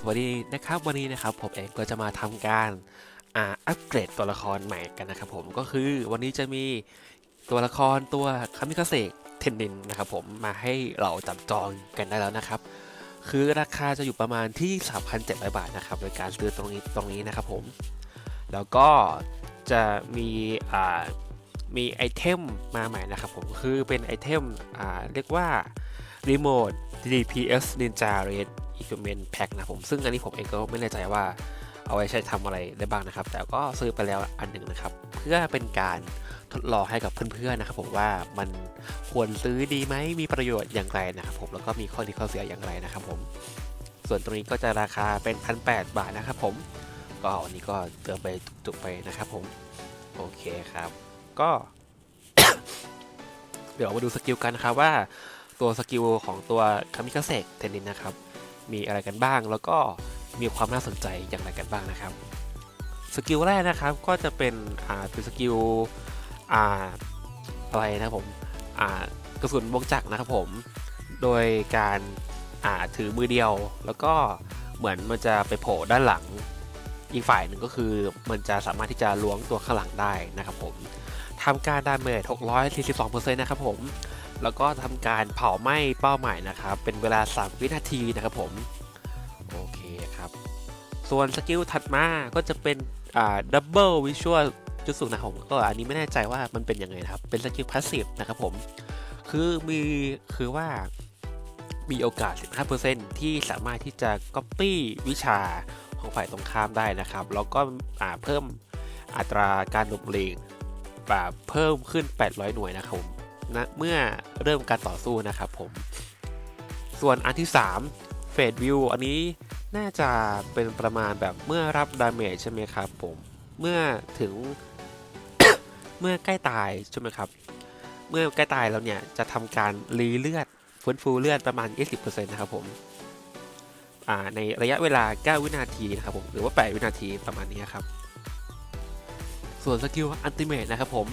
สวัสดีนะครับวันนี้นะครับผมเองก็จะมาทำการอัปเกรดตัวละครใหม่กันนะครับผมก็คือวันนี้จะมีตัวละครตัวคามิคาเซกเทนนินนะครับผมมาให้เราจับจองกันได้แล้วนะครับ คือราคาจะอยู่ประมาณที่ 3,700 บาทนะครับโดยการซื้อตรงนี้ตรงนี้นะครับผม แล้วก็จะมีอ่ามีไอเทมมาใหม่นะครับผมคือเป็นไอเทมอ่าเรียกว่า Remote DPS Ninja Red Equipment Pack นะผมซึ่งอันนี้ผมเองก็ไม่แน่ใจว่าเอาไว้ใช้ทำอะไรได้บ้างนะครับ แต่ก็ซื้อไปแล้วอันหนึ่งนะครับ เพื่อเป็นการทดลองให้กับเพื่อนๆนะครับ ผมว่ามันควรซื้อดีไหมมีประโยชน์อย่างไรนะครับ ผมแล้วก็มีข้อดีข้อเสียอย่างไรนะครับ ผม ส่วนตรงนี้ก็จะราคาเป็น1,800บาทนะครับ ผมก็วันนี้ก็เติมไปจุกๆไปนะครับ ผมโอเคครับ ก็ เดี๋ยวมาดูสกิลกันนะครับว่าตัวสกิลของตัวคามิคาเซกเทนนินนะครับ มีอะไรกันบ้าง แล้วก็มีความน่าสนใจอย่างไรกันบ้างนะครับสกิลแรกนะครับก็จะเป็นอ่าเป็นสกิลอ่าอะไรนะผมอ่ากระสุนวงจักรนะครับผมโดยการอ่าถือมือเดียว แล้วก็เหมือนมันจะไปโผล่ด้านหลังอีกฝ่ายหนึ่งก็คือมันจะสามารถที่จะล้วงตัวข้างหลังได้นะครับผมทำการดาเมจ642%นะครับผม แล้วก็ทำการเผาไหม้เป้าหมายนะครับ เป็นเวลา 3 วินาทีนะครับผม โอเคครับ ส่วนสกิลถัดมาก็จะเป็นอ่าดับเบิลวิชวลจุดสูงนะผมก็อันนี้ไม่แน่ใจว่ามันเป็นยังไงนะครับ เป็นสกิลพาสซีฟนะครับผม คือมีคือว่ามีโอกาส 15%ที่สามารถที่จะ Copy วิชาของฝ่ายตรงข้ามได้นะครับ แล้วก็เพิ่มอัตราการหลบหลีกแบบเพิ่มขึ้น 800 หน่วยนะครับผม นะเมื่อเริ่มการต่อสู้นะครับผม ส่วนอันที่3เฟดวิวอันนี้น่าจะเป็นประมาณแบบเมื่อรับดาเมจใช่ไหมครับผม เมื่อถึง เมื่อใกล้ตายใช่ไหมครับ เมื่อใกล้ตายแล้วเนี่ยจะทำการรีเลือดฟื้นฟูเลือดประมาณ 20%นะครับผมในระยะเวลา 9 วินาทีนะครับผม หรือว่า 8 วินาทีประมาณนี้ครับ ส่วนสกิลอันติเมตนะครับผม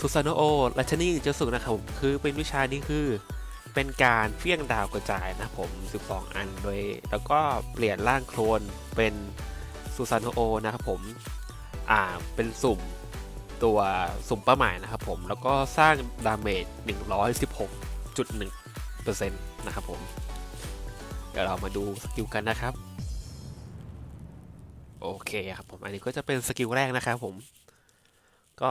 ซูซานโอลัชนี่เจสุนะครับผมคือเป็นวิชานี้คือเป็นการเฟี้ยงดาวกระจายนะผม 12 อันโดย แล้วก็เปลี่ยนร่างโคลนเป็นซูซานโอนะครับผมอ่าเป็นสุ่มตัวสุ่มเป้าหมายนะครับผม แล้วก็สร้างดาเมจ 116.1%นะครับผม เดี๋ยวเรามาดูสกิลกันนะครับ โอเคครับผม อันนี้ก็จะเป็นสกิลแรกนะครับผม ก็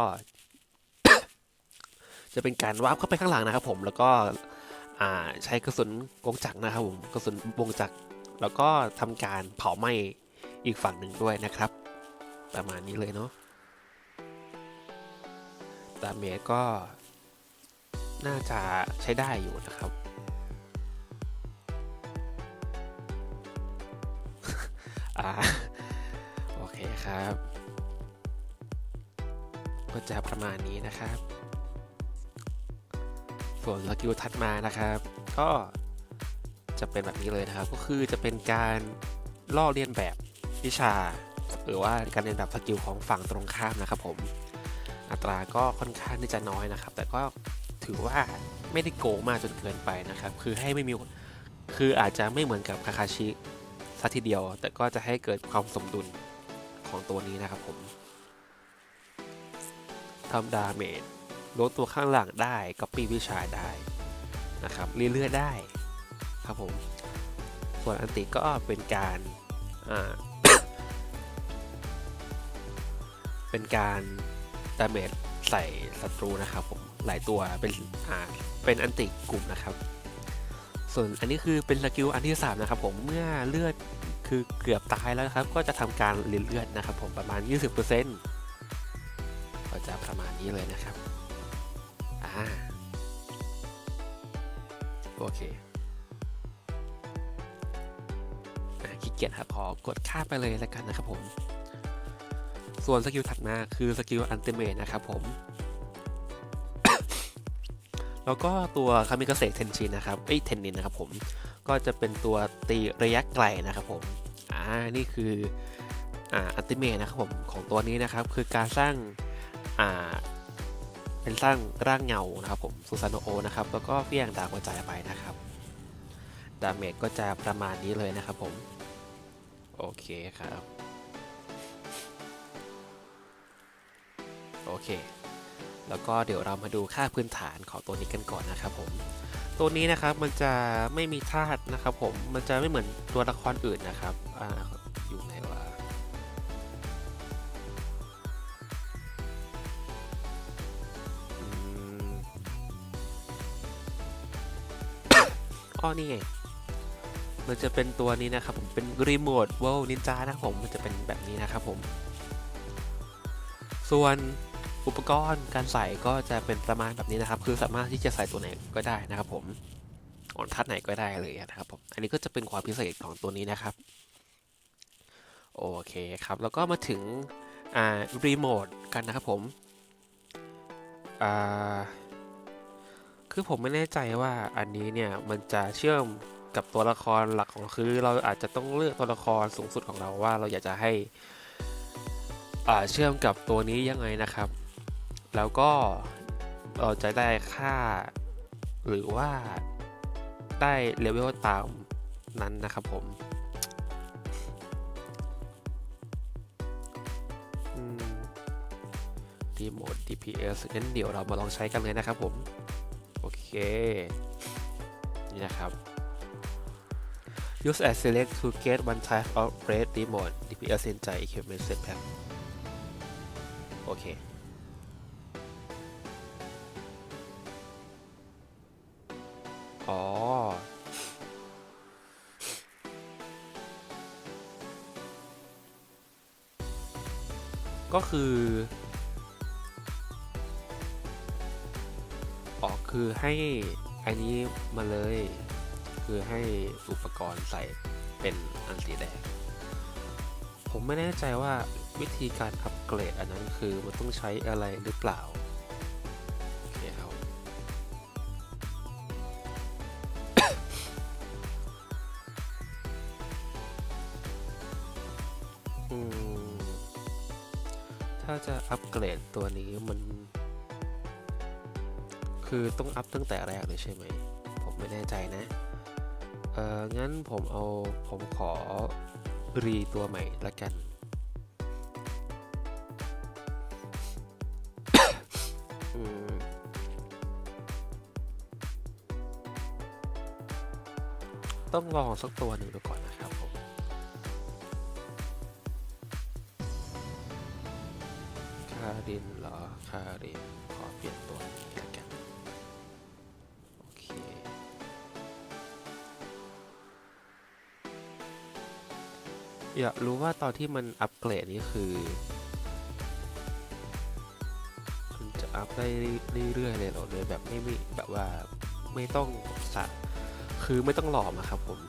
จะเป็นการวาร์ปเข้าไปข้างหลังนะครับผมแล้วก็ใช้กระสุนวงจักรนะครับผมกระสุนวงจักรแล้วก็ทำการเผาไหม้อีกฝั่งหนึ่งด้วยนะครับ ประมาณนี้เลยเนาะดาเมจก็น่าจะใช้ได้อยู่นะครับ อ่า โอเคครับ ก็จะประมาณนี้นะครับ ส่วนสกิลถัดมานะครับ ก็จะเป็นแบบนี้เลยนะครับ ก็คือจะเป็นการล่อเลียนแบบวิชา หรือว่าการเรียนแบบสกิลของฝั่งตรงข้ามนะครับผมอัตราก็ค่อนข้างที่จะน้อยนะครับ แต่ก็ถือว่าไม่ได้โกงมากจนเกินไปนะครับ คือให้ไม่มีคืออาจจะไม่เหมือนกับคาคาชิซะทีเดียว แต่ก็จะให้เกิดความสมดุลของตัวนี้นะครับผมทำดาเมจ ลดตัวข้างหลังได้ก็ปีวิชาได้นะครับเรื่อยๆได้ครับผมส่วนอันติก็เป็นการอ่าเป็นการดาเมจใส่ศัตรูนะครับผมหลายตัวเป็นอ่าเป็นอันติกลุ่มนะครับ ส่วนอันนี้คือเป็นสกิลอันที่3นะครับผมเมื่อเลือดคือเกือบตายแล้วนะครับ ก็จะทำการเลือดนะครับ ผมประมาณ 20%ก็จะประมาณนี้เลยนะครับาโอเคขี้เกียจครับขอกดข้าไปเลยแล้วกันนะครับผม ส่วนสกิลถัดมาคือสกิลอันติเมตนะครับผม แล้วก็ตัวคามิกาเซเทนชินนะครับเอ้ยเทนนินนะครับผม ก็จะเป็นตัวตีระยะไกลนะครับผม อ่า นี่คืออ่าอัลติเมทนะครับผมของตัวนี้นะครับ คือการสร้างอ่า เป็นสร้างร่างเงานะครับผมซูซานโอนะครับแล้วก็เฟี้ยงดาวกระจายไปนะครับดาเมจก็จะประมาณนี้เลยนะครับผมโอเคครับโอเค แล้วก็เดี๋ยวเรามาดูค่าพื้นฐานของตัวนี้กันก่อนนะครับผมตัวนี้นะครับมันจะไม่มีธาตุนะครับผมมันจะไม่เหมือนตัวละครอื่นนะครับอ่าอยู่ไหนวะ อ้อนี่ไง มันจะเป็นตัวนี้นะครับผมเป็นรีโมท World Ninja นะครับผมมันจะเป็นแบบนี้นะครับผม ส่วนอุปกรณ์การใส่ก็จะเป็นประมาณแบบนี้นะครับ คือสามารถที่จะใส่ตัวไหนก็ได้นะครับผมออนทัดไหนก็ได้เลยนะครับผมอันนี้ก็จะเป็นความพิเศษของตัวนี้นะครับโอเคครับแล้วก็มาถึงอ่ารีโมทกันนะครับผมอ่า คือผมไม่แน่ใจว่าอันนี้เนี่ยมันจะเชื่อมกับตัวละครหลักของคือเราอาจจะต้องเลือกตัวละครสูงสุดของเราว่าเราอยากจะให้อ่าเชื่อมกับตัวนี้ยังไงนะครับ แล้วก็เราจะได้ค่า หรือว่าได้เลเวลตามนั้นนะครับผมอืมรีโมท DPS งั้นเดี๋ยวเรามาลองใช้กันเลยนะครับผม เค นี่นะครับ use as select to get one type of red remote DPS Senjai equipment set pack โอเค อ๋อ ก็คือ คือให้อันนี้มาเลย คือให้อุปกรณ์ใส่เป็นอันสีแดง ผมไม่แน่ใจว่าวิธีการอัปเกรดอันนั้นคือมันต้องใช้อะไรหรือเปล่าโอเคครับถ้าจะอัปเกรดตัวนี้มัน คือต้องอัพตั้งแต่แรกเลยใช่ไหม ผมไม่แน่ใจนะ เอองั้นผมเอาผมขอรีตัวใหม่ละกัน อืมต้องลองสักตัวหนึ่งดู อยากรู้ว่าตอนที่มันอัปเกรดนี่คือ มันจะอัพได้เรื่อยๆเลยเหรอเลยแบบไม่มีแบบว่าไม่ต้องสะคือไม่ต้องหลอมอะครับผม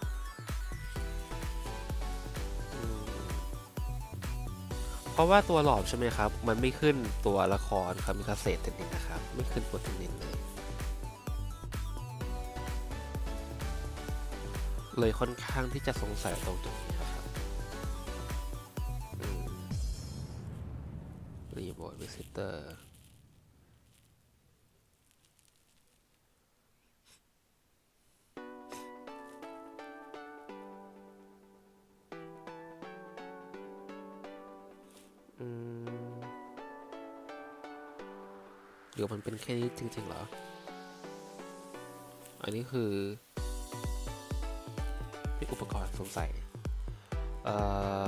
เพราะว่าตัวหลอมใช่ไหมครับ มันไม่ขึ้นตัวละครคามิคาเซตเทนนินนะครับ ไม่ขึ้นโปรตีนินเลยเลยค่อนข้างที่จะสงสัยตรงจุดนี้ นะครับรีโมทวิสิเตอร์อืมเดี๋ยวมันเป็นแค่นี้จริง ๆ เหรอ อันนี้คือเป็นอุปกรณ์สงสัย เอ่อ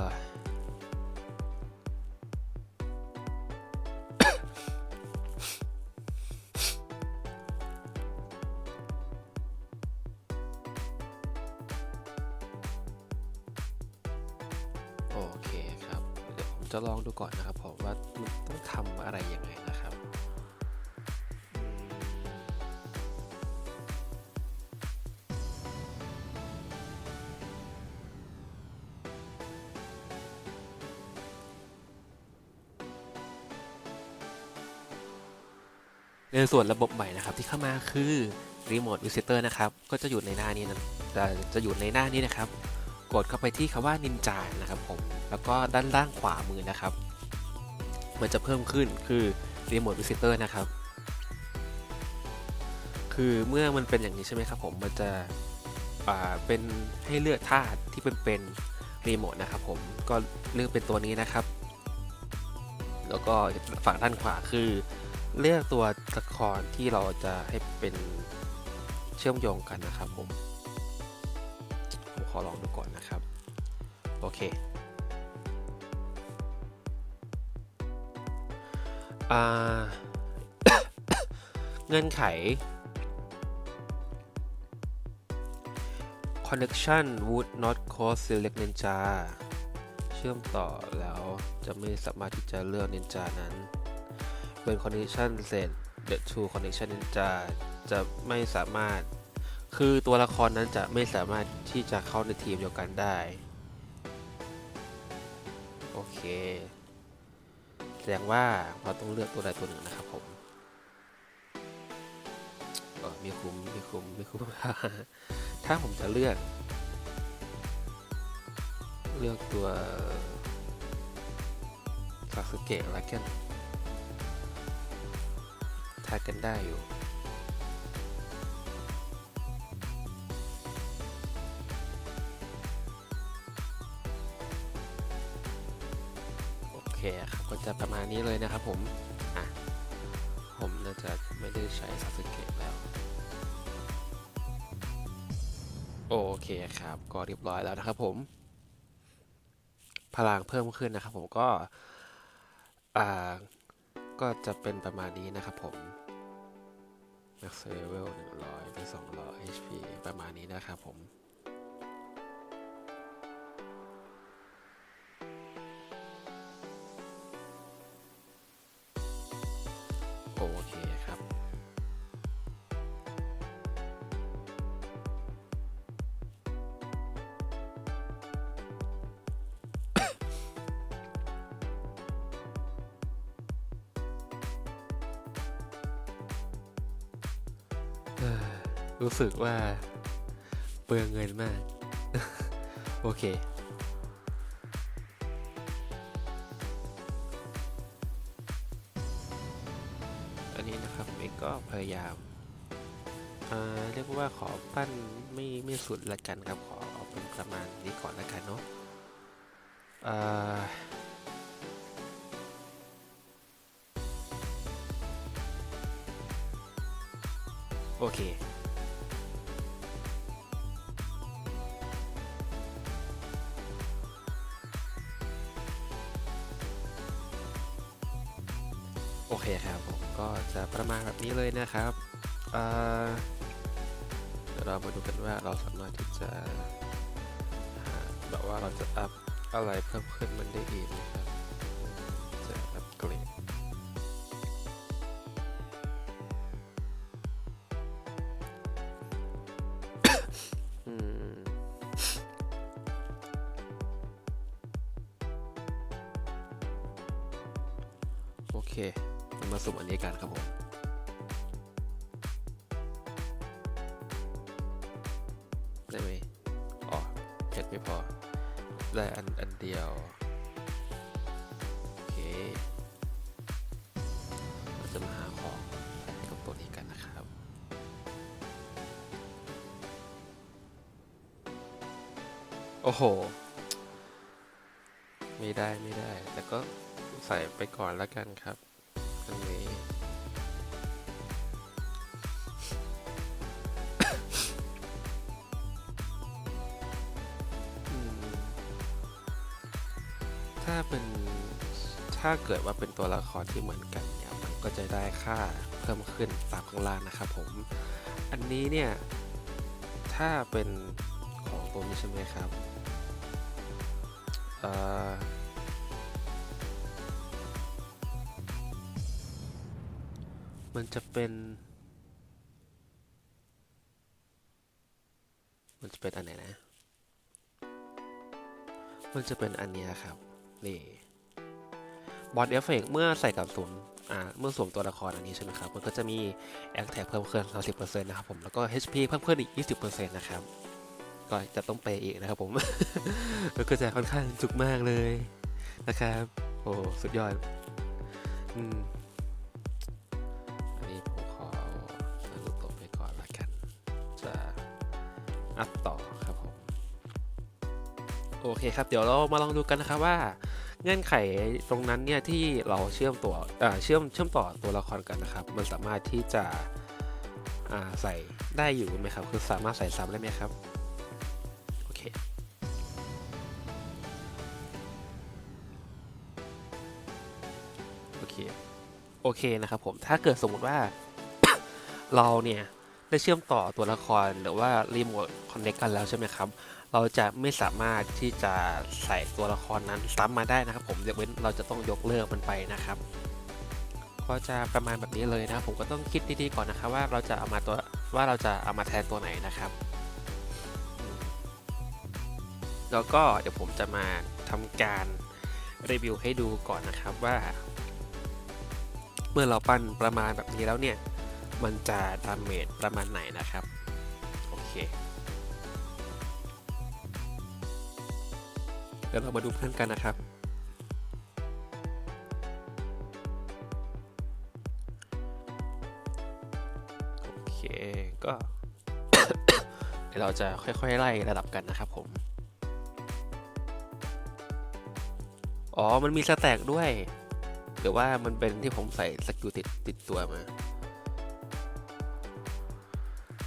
จะลองดูก่อนนะครับผมว่ามันต้องทำอะไรยังไงนะครับในส่วนระบบใหม่นะครับที่เข้ามาคือ Remote Visitor นะครับ ก็จะอยู่ในหน้านี้นะจะจะอยู่ในหน้านี้นะครับ กดเข้าไปที่คำว่านินจานะครับผม แล้วก็ด้านล่างขวามือนะครับ มันจะเพิ่มขึ้นคือ Remote Visitor นะครับ คือเมื่อมันเป็นอย่างนี้ใช่ไหมครับผม มันจะเป็นให้เลือกธาตุที่เป็นเป็นรีโมทนะครับผม ก็เลือกเป็นตัวนี้นะครับ แล้วก็ฝั่งด้านขวาคือ เลือกตัวละครที่เราจะให้เป็นเชื่อมโยงกันนะครับผม ผมขอลองดูก่อนนะครับ โอเค เงื่อนไข connection would not cause select ninja เชื่อมต่อแล้วจะไม่สามารถที่จะเลือก ninja นั้นเป็น connection set the two connection ninja จะไม่สามารถ คือตัวละครนั้นจะไม่สามารถที่จะเข้าในทีมเดียวกันได้ โอเค แสดงว่าเราต้องเลือกตัวใดตัวหนึ่งนะครับผมมีคุ้มมีคุ้มมีคุ้มถ้าผมจะเลือก เลือกตัวซาสึเกะละกันทายกันได้อยู่ เคครับก็จะประมาณนี้เลยนะครับผมอะผมน่าจะไม่ได้ใช้ซาสึเกะแล้วโอเคครับ ก็เรียบร้อยแล้วนะครับผม พลังเพิ่มขึ้นนะครับผมก็อ่าก็จะเป็นประมาณนี้นะครับผม max level 100เป็น200 HP ประมาณนี้นะครับผม โอเคครับเออรู้สึกว่าเปลืองเงินมาก โอเค ยายามเอ่อเรียกว่าขอปั้นไม่ไม่สุดละกันครับขอเอาเป็นประมาณนี้ก่อนละกันเนาะโอเคโอเคครับผม ก็จะประมาณแบบนี้เลยนะครับเดี๋ยวเรามาดูกันว่าเราสามารถที่จะแบบว่าเราจะอัพอะไรเพิ่มขึ้นมันได้อีกนะครับ อ้โห ไม่ได้ไม่ได้ แต่ก็ใส่ไปก่อนแล้วกันครับ อันนี้ถ้าเป็นถ้าเกิดว่าเป็นตัวละครที่เหมือนกันเนี่ยมันก็จะได้ค่าเพิ่มขึ้นตามข้างล่างนะครับผม อันนี้เนี่ย ถ้าเป็นของตัวนี้ใช่ไหมครับ มันจะเป็น มันจะเป็นอันไหนนะ มันจะเป็นอันนี้ครับ นี่ บอดเอฟเฟกเมื่อใส่กับสวมอ่า เมื่อสวมตัวละครอันนี้ใช่ไหมครับ มันก็จะมีแอคแท็กเพิ่มขึ้น30%นะครับผม แล้วก็ HP เพิ่มขึ้นอีก 20%นะครับ ก็จะต้องเปย์อีกนะครับผมแล้วก็จะค่อนข้างจุกมากเลยนะครับ โอ้สุดยอดอืมอันนี้ผมขอนารูโตะไปก่อนละกัน จะอัพต่อครับผม โอเคครับ เดี๋ยวเรามาลองดูกันนะครับว่าเงื่อนไขตรงนั้นเนี่ยที่เราเชื่อมตัวเชื่อมเชื่อมต่อตัวละครกันนะครับ มันสามารถที่จะใส่ได้อยู่ไหมครับ คือสามารถใส่ซ้ำได้ไหมครับ เคโอเคโอเคนะครับผมถ้าเกิดสมมติว่า เราเนี่ยได้เชื่อมต่อตัวละครหรือว่ารีโมทคอนเนคกันแล้วใช่ไหมครับ เราจะไม่สามารถที่จะใส่ตัวละครนั้นซ้ำมาได้นะครับ ผมยกเว้นเราจะต้องยกเลิกมันไปนะครับ ก็จะประมาณแบบนี้เลยนะครับผมก็ต้องคิดดีๆก่อนนะครับ ว่าเราจะเอามาตัวว่าเราจะเอามาแทนตัวไหนนะครับ แล้วก็เดี๋ยวผมจะมาทำการรีวิวให้ดูก่อนนะครับว่า เมื่อเราปั้นประมาณแบบนี้แล้วเนี่ย มันจะดาเมจประมาณไหนนะครับ โอเค เดี๋ยวเรามาดูเพื่อนกันนะครับโอเคก็เดี๋ยวเราจะค่อยๆไล่ระดับกันนะครับผม อ๋อ มันมีสแต็กด้วยหรือว่ามันเป็นที่ผมใส่สกิลติดติดตัวมา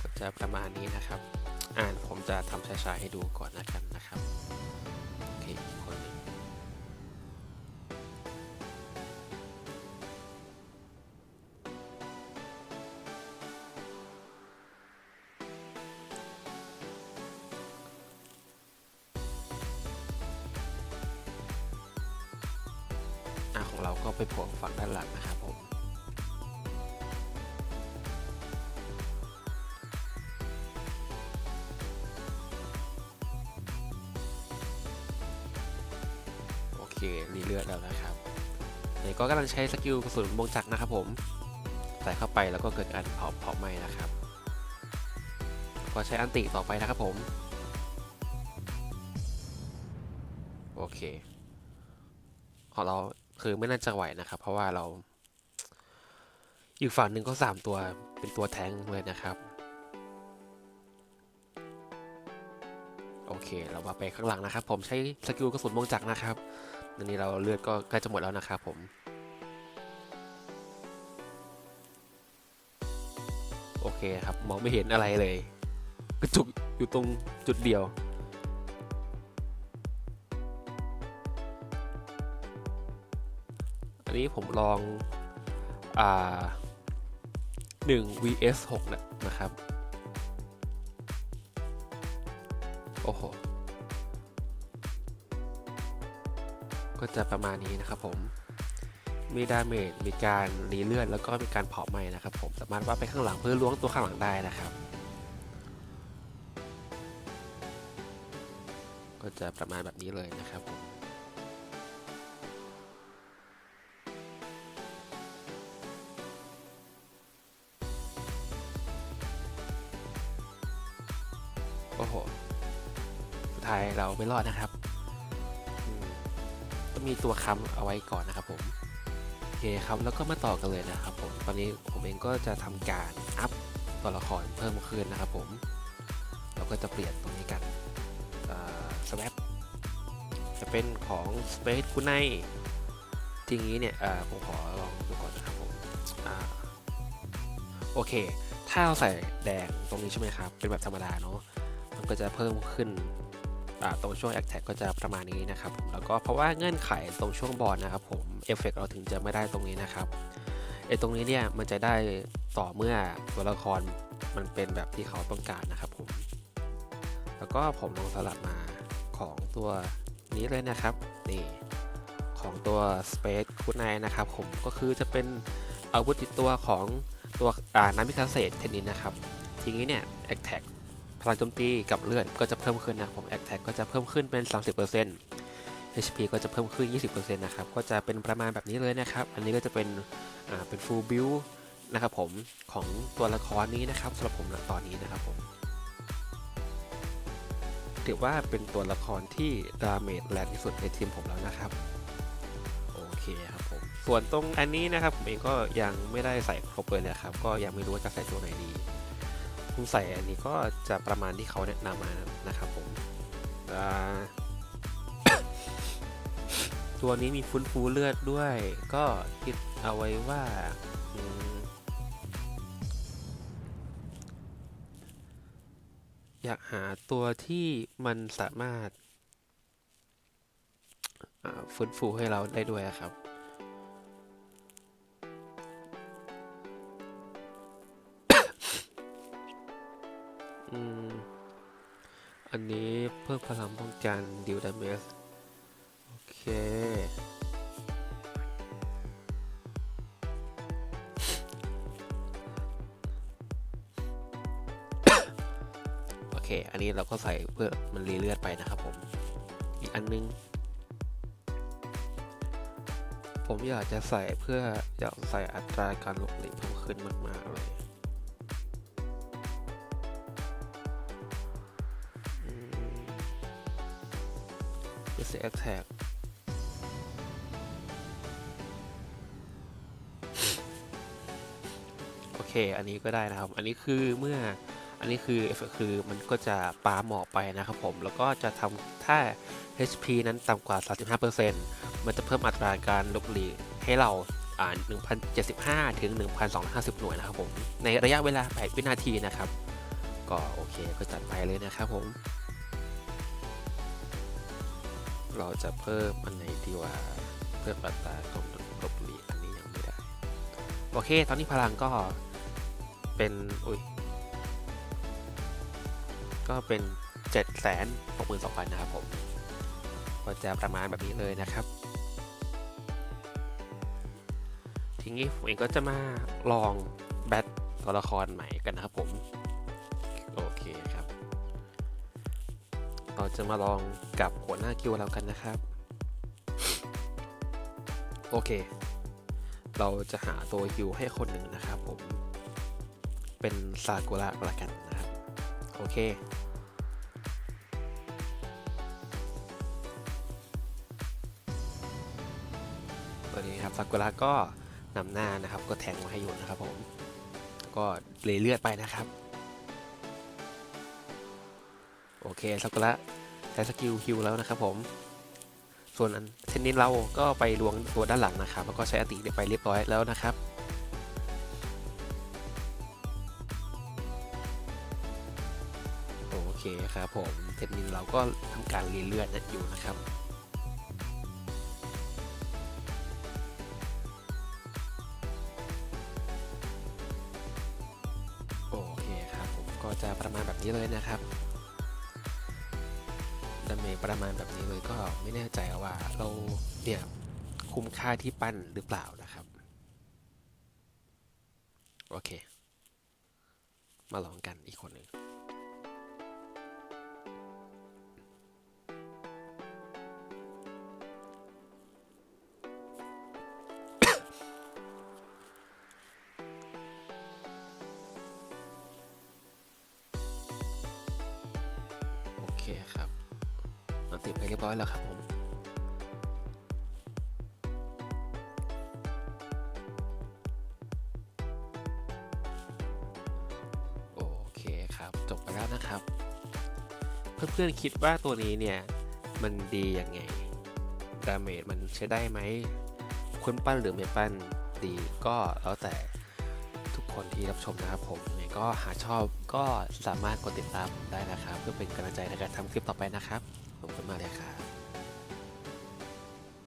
ก็จะประมาณนี้นะครับ อ่านผมจะทำช้าๆให้ดูก่อนนะกันนะครับ ก็ไปผล่ฝั่งด้านหลังนะครับผมโอเครีเลือดแล้วนะครับเนี่ยก็กำลังใช้สกิลกระสุนวงจักรนะครับผมใส่เข้าไปแล้วก็เกิดการเผาเผาไหม้นะครับ ก็ใช้อันติต่อไปนะครับผม โอเคของเรา คือไม่น่าจะไหวนะครับ เพราะว่าเราอีกฝั่งหนึ่งก็สามตัวเป็นตัวแทงเลยนะครับ โอเค เรามาไปข้างหลังนะครับ ผมใช้สกิลกระสุนวงจักรนะครับตอนนี้เราเลือดก็ใกล้จะหมดแล้วนะครับผมโอเคครับ มองไม่เห็นอะไรเลย กระจุกอยู่ตรงจุดเดียว นนี้ผมลองอ่า1 vs 6นะนะครับ โอ้โห ก็จะประมาณนี้นะครับผม มีดาเมจ มีการรีเลือด แล้วก็มีการเผาไหม้นะครับผม สามารถว่าไปข้างหลังเพื่อล้วงตัวข้างหลังได้นะครับ ก็จะประมาณแบบนี้เลยนะครับผม ท้ายเราไม่รอดนะครับอืมต้องมีตัวค้ำเอาไว้ก่อนนะครับผมโอเคครับแล้วก็มาต่อกันเลยนะครับผมตอนนี้ผมเองก็จะทำการอัพตัวละครเพิ่มขึ้นนะครับผมเราก็จะเปลี่ยนตรงนี้กันสว a ปจะเป็นของ Space คุณไนทีนี้เนี่ยผมขอลองดูก่อนนะครับผมอโอเค ถ้าเราใส่แดงตรงนี้ใช่ไหมครับ เป็นแบบธรรมดาเนาะมันก็จะเพิ่มขึ้น ตรงช่วง a อ t a c ก็จะประมาณนี้นะครับผมแล้วก็เพราะว่าเงื่อนไขตรงช่วงบอลนะครับผมเอฟเฟกเราถึงจะไม่ได้ตรงนี้นะครับไอตรงนี้เนี่ยมันจะได้ต่อเมื่อตัวละครมันเป็นแบบที่เขาต้องการนะครับผมแล้วก็ผมลองสลับมาของตัวนี้เลยนะครับนี่ของตัว Space คุณนายนะครับผมก็คือจะเป็นอาวุธติดตัวของตัวอาน้ำพิฆาเศษเทนนินนะครับ ทีนี้เนี่ย a t t a c พลังโจมตีกับเลือดก็จะเพิ่มขึ้นนะผม Attack ก็จะเพิ่มขึ้นเป็น 30% HP ก็จะเพิ่มขึ้น 20%นะครับก็จะเป็นประมาณแบบนี้เลยนะครับ อันนี้ก็จะเป็นอ่าเป็น full build นะครับผมของตัวละครนี้นะครับสำหรับผมณตอนนี้นะครับผมถือว่าเป็นตัวละครที่ดาเมจแรงที่สุดในทีมผมแล้วนะครับโอเคครับผมส่วนตรงอันนี้นะครับผมเองก็ยังไม่ได้ใส่ครบเลยนะครับ ก็ยังไม่รู้ว่าจะใส่ตัวไหนดี ผมใส่อันนี้ก็จะประมาณที่เขาแนะนำมานะครับผมตัวนี้มีฟื้นฟูเลือดด้วย ก็คิดเอาไว้ว่าอยากหาตัวที่มันสามารถฟื้นฟูให้เราได้ด้วยครับ กันดิวดาเมจโอเค โอเค อันนี้เราก็ใส่เพื่อมันรีเลือดไปนะครับผม อีกอันนึง ผมอยากจะใส่เพื่ออยากใส่อัตราการหลบหลีกเพิ่มขึ้นมากๆ Attack โอเค อันนี้ก็ได้นะครับ อันนี้คือเมื่อ อันนี้คือคือมันก็จะปาหมอกไปนะครับผม แล้วก็จะทำถ้า HP นั้นต่ำกว่า 35%มันจะเพิ่มอัตราการลบหลีให้เราอ่า1,075 ถึง 1,250 หน่วยนะครับผม ในระยะเวลา 8 วินาทีนะครับ ก็โอเค ก็จัดไปเลยนะครับผม เราจะเพิ่มอันไหนดีว่าเพิ่มอัตราของลบหลีอันนี้ยังไม่ได้ โอเค ตอนนี้พลังก็เป็น อุ้ย ก็เป็น 7 6 2 0 0 0นะครับผม ก็จะประมาณแบบนี้เลยนะครับ ทีนี้ผมเองก็จะมาลองแบทตัวละครใหม่กันนะครับผม จะมาลองกับหัวหน้าคิวเรากันนะครับ โอเค เราจะหาตัวคิวให้คนหนึ่งนะครับผม เป็นซากุระล้วกันนะครับ โอเคตัวนี้ครับซากุระก็นำหน้านะครับ ก็แทงมาให้อยู่นะครับผม ก็เลยเลือดไปนะครับ โอเคซากุระ ใช้สกิลฮิวแล้วนะครับผม ส่วนเทนนิสเราก็ไปลวงตัวด้านหลังนะครับ แล้วก็ใช้อติไปเรียบร้อยแล้วนะครับโอเคครับผมเทนนิสเราก็ทำการรีเลือดอยู่นะครับโอเคครับผมก็จะประมาณแบบนี้เลยนะครับ ประมาณแบบนี้เลยก็ไม่แน่ใจว่าเราเนี่ยคุ้มค่าที่ปั้นหรือเปล่านะครับ โอเค มาลองกันอีกคนหนึ่ง ติดไปเรียบร้อยแล้วครับผมโอเคครับจบไปแล้วนะครับ เพื่อนๆคิดว่าตัวนี้เนี่ยมันดียังไงดาเมจมันใช้ได้ไหมควรปั้นหรือไม่ปั้นดีก็แล้วแต่ทุกคนที่รับชมนะครับผมยังไงก็หาชอบก็สามารถกดติดตามได้นะครับ เพื่อเป็นกำลังใจในการทำคลิปต่อไปนะครับ มากเลยครับ